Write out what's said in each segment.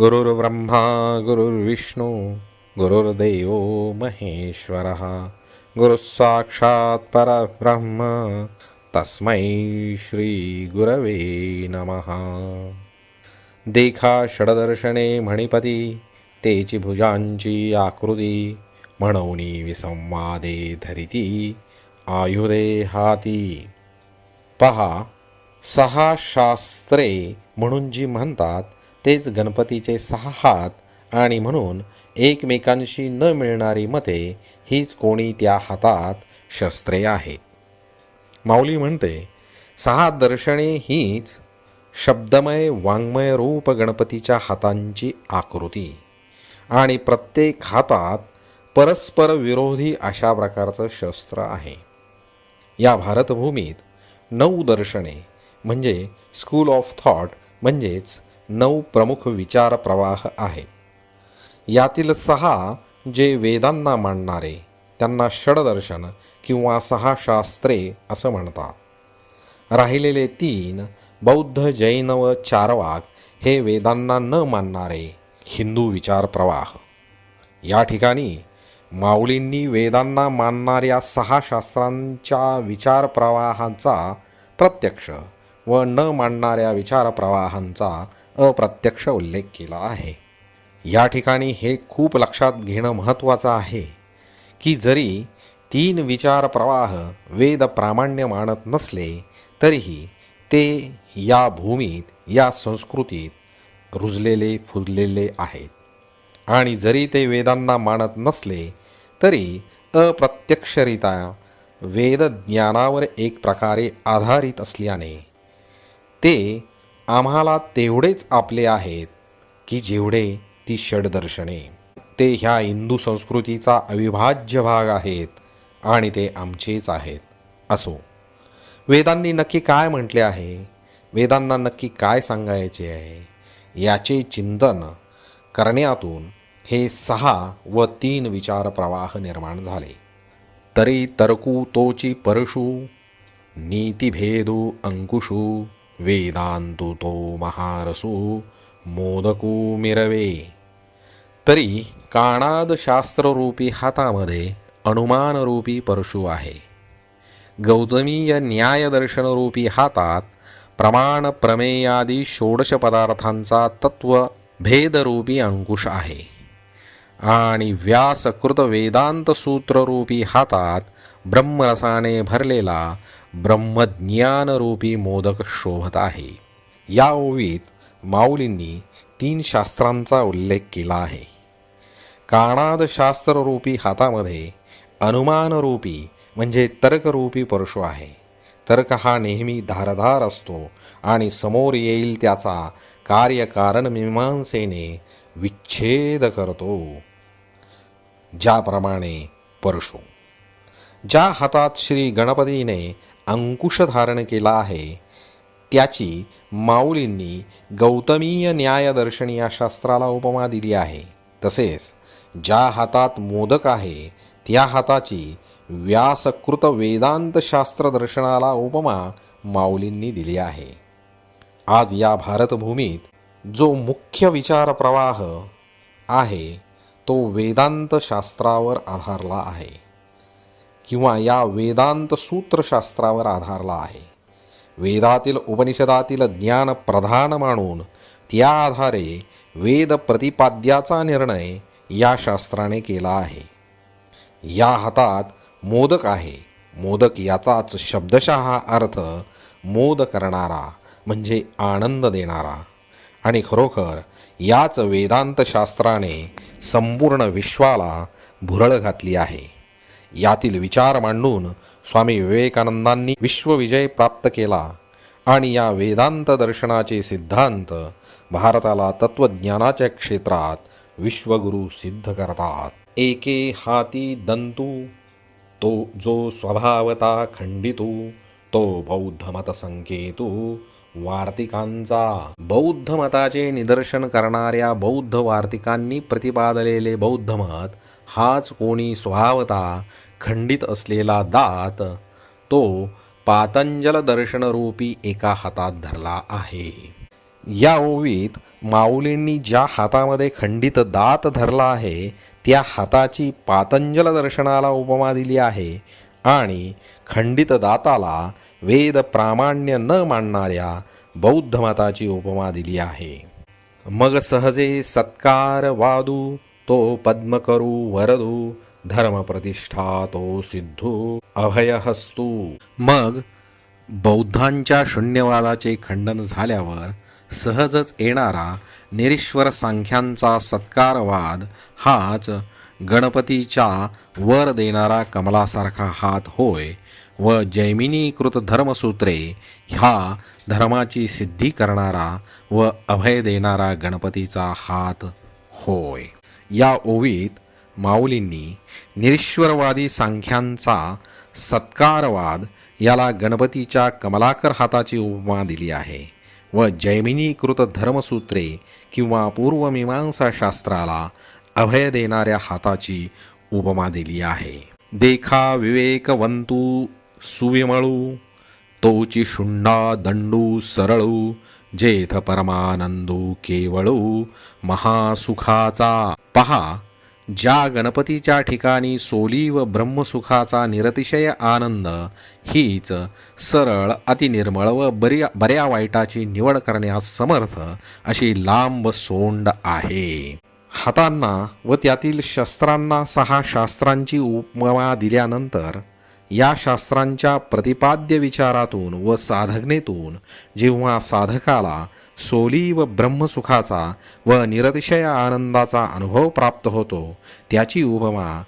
गुरुर्ब्रह्मा गुरुर्विष्णू गुरुर्देव महेश्वरः। गुरुसाक्षात परब्रह्म तस्मै श्री गुरवे नमः। देखा षडदर्शने मणिपती तेची भुजांची आकृती म्हणवणी विसंवादे धरिती आयुधे हाती। पहा सहा शास्त्रे म्हणून जी म्हणतात तेच गणपतीचे सहा हात आणि म्हणून एकमेकांशी न मिळणारी मते हीच कोणी त्या हातात शस्त्रे आहेत. माऊली म्हणते सहा दर्शने हीच शब्दमय वाङ्मय रूप गणपतीच्या हातांची आकृती. आणि प्रत्येक हातात परस्पर विरोधी अशा प्रकारचं शस्त्र आहे. या भारतभूमीत नऊ दर्शने म्हणजे स्कूल ऑफ थॉट म्हणजेच नऊ प्रमुख विचार प्रवाह आहेत यातील सहा जे वेदांना मांडणारे त्यांना षडदर्शन किंवा सहा शास्त्रे असं म्हणतात. राहिलेले तीन बौद्ध जैन व चारवाक हे वेदांना न मानणारे हिंदू विचार प्रवाह. या ठिकाणी माऊलींनी वेदांना मानणाऱ्या सहा शास्त्रांच्या विचार प्रवाहांचा प्रत्यक्ष व न मानणाऱ्या विचार प्रवाहांचा अप्रत्यक्ष उल्लेख केला आहे. या ठिकाणी हे खूप लक्षात घेणं महत्त्वाचं आहे की जरी तीन विचार प्रवाह वेद प्रामाण्य मानत नसले तरीही ते या भूमीत या संस्कृतीत रुजलेले फुजलेले आहेत. आणि जरी ते वेदांना मानत नसले तरी अप्रत्यक्षरित्या वेदज्ञानावर एक प्रकारे आधारित असल्याने ते आम्हाला तेवढेच आपले आहेत की जेवढे ती षडदर्शने ते ह्या हिंदू संस्कृतीचा अविभाज्य भाग आहेत आणि ते आमचेच आहेत. असो. वेदांनी नक्की काय म्हटले आहे? वेदांना नक्की काय सांगायचे आहे? याचे चिंतन करण्यातून हे सहा व तीन विचार प्रवाह निर्माण झाले. तरी तर्कू तोची परशु नीतिभेदू अंकुशू वेदांतु तो महारसू मोदकू मिरवे तरी काणाद शास्त्ररूपी हातामध्ये अनुमानरूपी परशू आहे. गौतमीय न्यायदर्शनरूपी हातात प्रमाण प्रमेयादी षोडश पदार्थांचा तत्व भेदरूपी अंकुश आहे. आणि व्यासकृत वेदांत सूत्ररूपी हातात ब्रह्मरसाने भरलेला ब्रह्मज्ञानरूपी मोदक शोभत आहे. या ओवीत माऊलींनी तीन शास्त्रांचा उल्लेख केला आहे. काणाद शास्त्ररूपी हातामध्ये अनुमानरूपी म्हणजे तर्करूपी परशु आहे. तर्क हा नेहमी धारधार असतो आणि समोर येईल त्याचा कार्यकारण मीमांसेने विच्छेद करतो. ज्याप्रमाणे परशु। ज्या हातात श्री गणपतीने अंकुश धारण केला आहे त्याची माऊलींनी गौतमीय न्यायदर्शनी या शास्त्राला उपमा दिली आहे. तसेच ज्या हातात मोदक आहे त्या हाताची व्यासकृत वेदांत शास्त्र दर्शनाला उपमा माऊलींनी दिली आहे. आज या भारतभूमीत जो मुख्य विचार प्रवाह आहे तो वेदांत शास्त्रावर आधारला आहे किंवा या वेदांत सूत्रशास्त्रावर आधारला आहे. वेदातील उपनिषदातील ज्ञान प्रधान मानून त्या आधारे वेद प्रतिपाद्याचा निर्णय या शास्त्राने केला आहे. या हातात मोदक आहे. मोदक याचाच शब्दशः अर्थ मोद करणारा म्हणजे आनंद देणारा. आणि खरोखर याच वेदांतशास्त्राने संपूर्ण विश्वाला भुरळ घातली आहे. यातील विचार मांडून स्वामी विवेकानंदांनी विश्वविजय प्राप्त केला आणि या वेदांत दर्शनाचे सिद्धांत भारताला तत्वज्ञानाच्या क्षेत्रात विश्वगुरू सिद्ध करतात. एके हाती दंतू तो जो स्वभावता खंडितू तो बौद्ध मत संकेतू वार्तिकांचा. बौद्ध मताचे निदर्शन करणाऱ्या बौद्ध वार्तिकांनी प्रतिपादलेले बौद्ध मत हाच कोणी स्वभावता खंडित असलेला दात तो पातंजल दर्शनरूपी एका हातात धरला आहे. या ओवीत माऊलींनी ज्या हातामध्ये खंडित दात धरला आहे त्या हाताची पातंजल दर्शनाला उपमा दिली आहे आणि खंडित दाताला वेद प्रामाण्य न मानणाऱ्या बौद्ध मताची उपमा दिली आहे. मग सहजे सत्कार वादू तो पद्म करू वरदू धर्म प्रतिष्ठा तो सिद्धू अभयहस्तू. मग बौद्धांच्या शून्यवादाचे खंडन झाल्यावर सहजच येणारा निरीश्वर सांख्यांचा सत्कारवाद हाच गणपतीच्या वर देणारा कमलासारखा हात होय व जैमिनीकृत धर्मसूत्रे ह्या धर्माची सिद्धी करणारा व अभय देणारा गणपतीचा हात होय. या ओवीत माऊलींनी निरीश्वरवादी सांख्यांचा सत्कारवाद याला गणपतीच्या कमलाकर हाताची उपमा दिली आहे व जैमिनीकृत धर्मसूत्रे किंवा पूर्वमीमांसा शास्त्राला अभय देणाऱ्या हाताची उपमा दिली आहे. देखा विवेकवंतू सुविमळू तोची शुंडा दंडू सरळू जेथ परमानंदू केवळू महासुखाचा पहा ज्या गणपतीच्या ठिकाणी सोली व ब्रह्मसुखाचा निरतिशय आनंद हीच सरळ अतिनिर्मळ व बऱ्या बऱ्या वाईटाची निवड करण्यास समर्थ अशी लांब सोंड आहे हातांना व त्यातील शस्त्रांना सहा शास्त्रांची उपमा दिल्यानंतर या शास्त्रांच्या प्रतिपाद्य विचारातून व साधकनेतून जेव्हा साधकाला सोली व ब्रह्मसुखाचा व निरतिशय आनंदाचा अनुभव प्राप्त होतो त्याची उपमा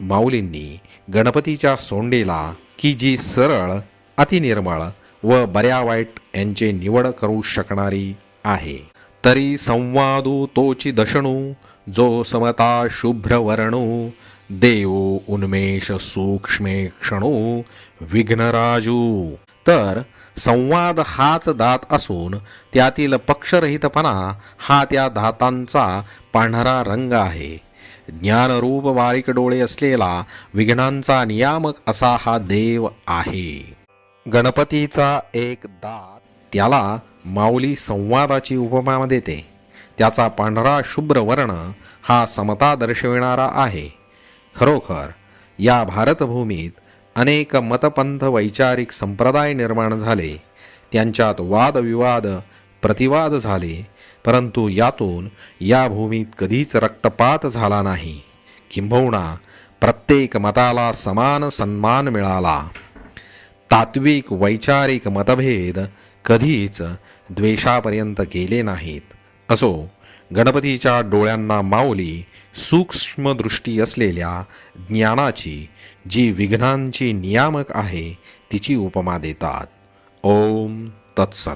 माऊलींनी गणपतीच्या सोंडेला की जी सरळ अतिनिर्मळ व बऱ्या वाईट यांचे निवड करू शकणारी आहे. तरी संवादू तोची दशणू जो समता शुभ्रवर्णू देव उन्मेष सूक्ष्मे क्षणू विघ्नराजू. तर संवाद हाच दात असून त्यातील पक्षरहितपणा हा त्या दातांचा पांढरा रंग आहे. ज्ञानरूप बारीक डोळे असलेला विघ्नांचा नियामक असा हा देव आहे. गणपतीचा एक दात त्याला माऊली संवादाची उपमा देते. त्याचा पांढरा शुभ्र वर्ण हा समता दर्शविणारा आहे. खरोखर या भारतभूमीत अनेक मतपंथ वैचारिक संप्रदाय निर्माण झाले त्यांच्यात वादविवाद प्रतिवाद झाले परंतु यातून या भूमीत कधीच रक्तपात झाला नाही. किंबहुना प्रत्येक मताला समान सन्मान मिळाला. तात्विक वैचारिक मतभेद कधीच द्वेषापर्यंत गेले नाहीत. असो गणपतीच्या डोळ्यांना माऊली सूक्ष्मदृष्टी असलेल्या ज्ञानाची जी विघ्नांची नियामक आहे तिची उपमा देतात. ओम तत्सत.